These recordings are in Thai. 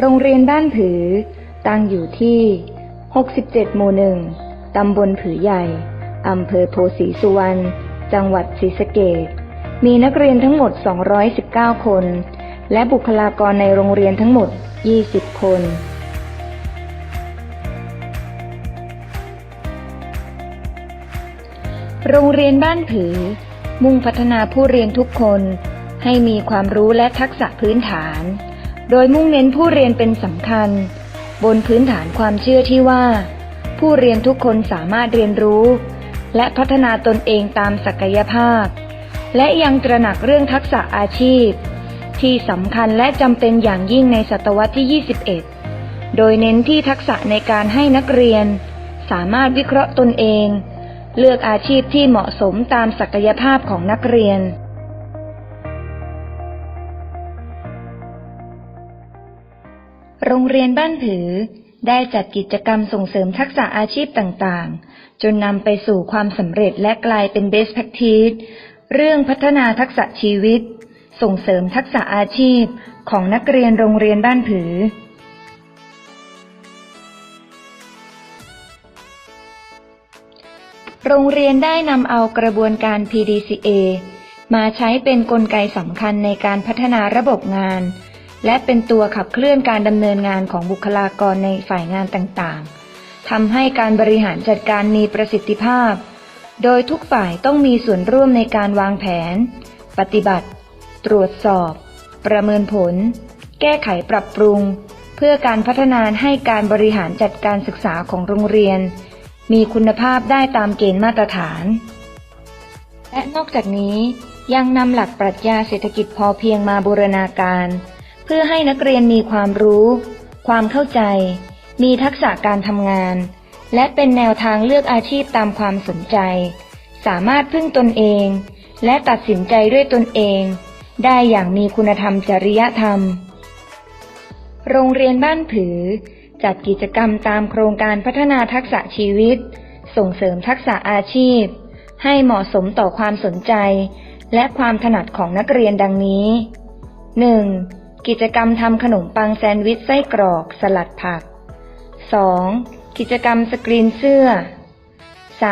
โรงเรียนบ้านผือ ตั้งอยู่ที่ 67 หมู่หนึ่ง ตำบลผือใหญ่ อำเภอโพสีสุวรรณ จังหวัดศรีสะเกษมีนักเรียนทั้งหมด 219 คน และบุคลากรในโรงเรียนทั้งหมด 20 คนโรงเรียนบ้านผือ มุ่งพัฒนาผู้เรียนทุกคนให้มีความรู้และทักษะพื้นฐาน โดยมุ่งเน้นผู้เรียนเป็นสำคัญ บนพื้นฐานความเชื่อที่ว่า ผู้เรียนทุกคนสามารถเรียนรู้ และพัฒนาตนเองตามศักยภาพ และยังตระหนักเรื่องทักษะอาชีพ ที่สำคัญและจำเป็นอย่างยิ่งในศตวรรษที่ 21 โดยเน้นที่ทักษะในการให้นักเรียน สามารถวิเคราะห์ตนเอง เลือกอาชีพที่เหมาะสมตามศักยภาพของนักเรียน โรงเรียนบ้านผือ ได้จัดกิจกรรมส่งเสริมทักษะอาชีพต่างๆ จนนำไปสู่ความสำเร็จและกลายเป็น best practice เรื่องพัฒนาทักษะชีวิต ส่งเสริมทักษะอาชีพของนักเรียนโรงเรียนบ้านผือโรงเรียนได้นำเอากระบวนการ PDCA มาใช้เป็นนกลไกสำคัญในการพัฒนาระบบงาน และเป็นตัวขับเคลื่อนการดำเนินงานของบุคลากรในฝ่ายงานต่างๆทำให้การบริหารจัดการมีประสิทธิภาพ โดยทุกฝ่ายต้องมีส่วนร่วมในการวางแผน ปฏิบัติ ตรวจสอบ ประเมินผล แก้ไขปรับปรุง เพื่อการพัฒนาให้การบริหารจัดการศึกษาของโรงเรียน มีคุณภาพได้ตามเกณฑ์มาตรฐาน และนอกจากนี้ยังนำหลักปรัชญาเศรษฐกิจพอเพียงมาบูรณาการ เพื่อให้นักเรียนมีความรู้ ความเข้าใจ มีทักษะการทำงาน และเป็นแนวทางเลือกอาชีพตามความสนใจ สามารถพึ่งตนเอง และตัดสินใจด้วยตนเอง ได้อย่างมีคุณธรรมจริยธรรม โรงเรียนบ้านผือ จัดกิจกรรมตามโครงการพัฒนาทักษะชีวิต ส่งเสริมทักษะอาชีพ ให้เหมาะสมต่อความสนใจ และความถนัดของนักเรียนดังนี้ 1. กิจกรรมทำขนมปังแซนด์วิชไส้กรอกสลัดผัก 2. กิจกรรมสกรีนเสื้อ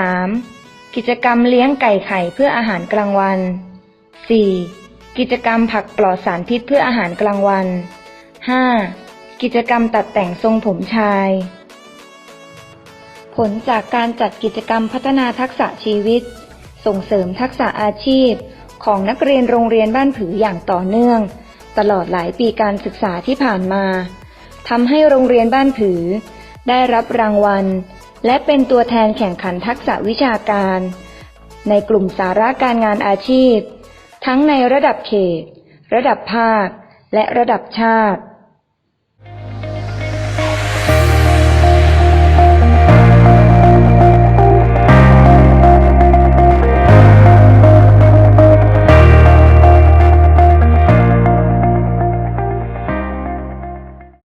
3. กิจกรรมเลี้ยงไก่ไข่เพื่ออาหารกลางวัน 4. กิจกรรมผักปลอดสารพิษเพื่ออาหารกลางวัน 5. กิจกรรมตัดแต่งทรงผมชาย ผลจากการจัดกิจกรรมพัฒนาทักษะชีวิต ส่งเสริมทักษะอาชีพ ของนักเรียนโรงเรียนบ้านผืออย่างต่อเนื่อง ตลอดหลายปีการศึกษาที่ผ่านมาทำให้โรงเรียนบ้านผือ ได้รับรางวัล และเป็นตัวแทนแข่งขันทักษะวิชาการ ในกลุ่มสาระการงานอาชีพ ทั้งในระดับเขต ระดับภาค และระดับชาติ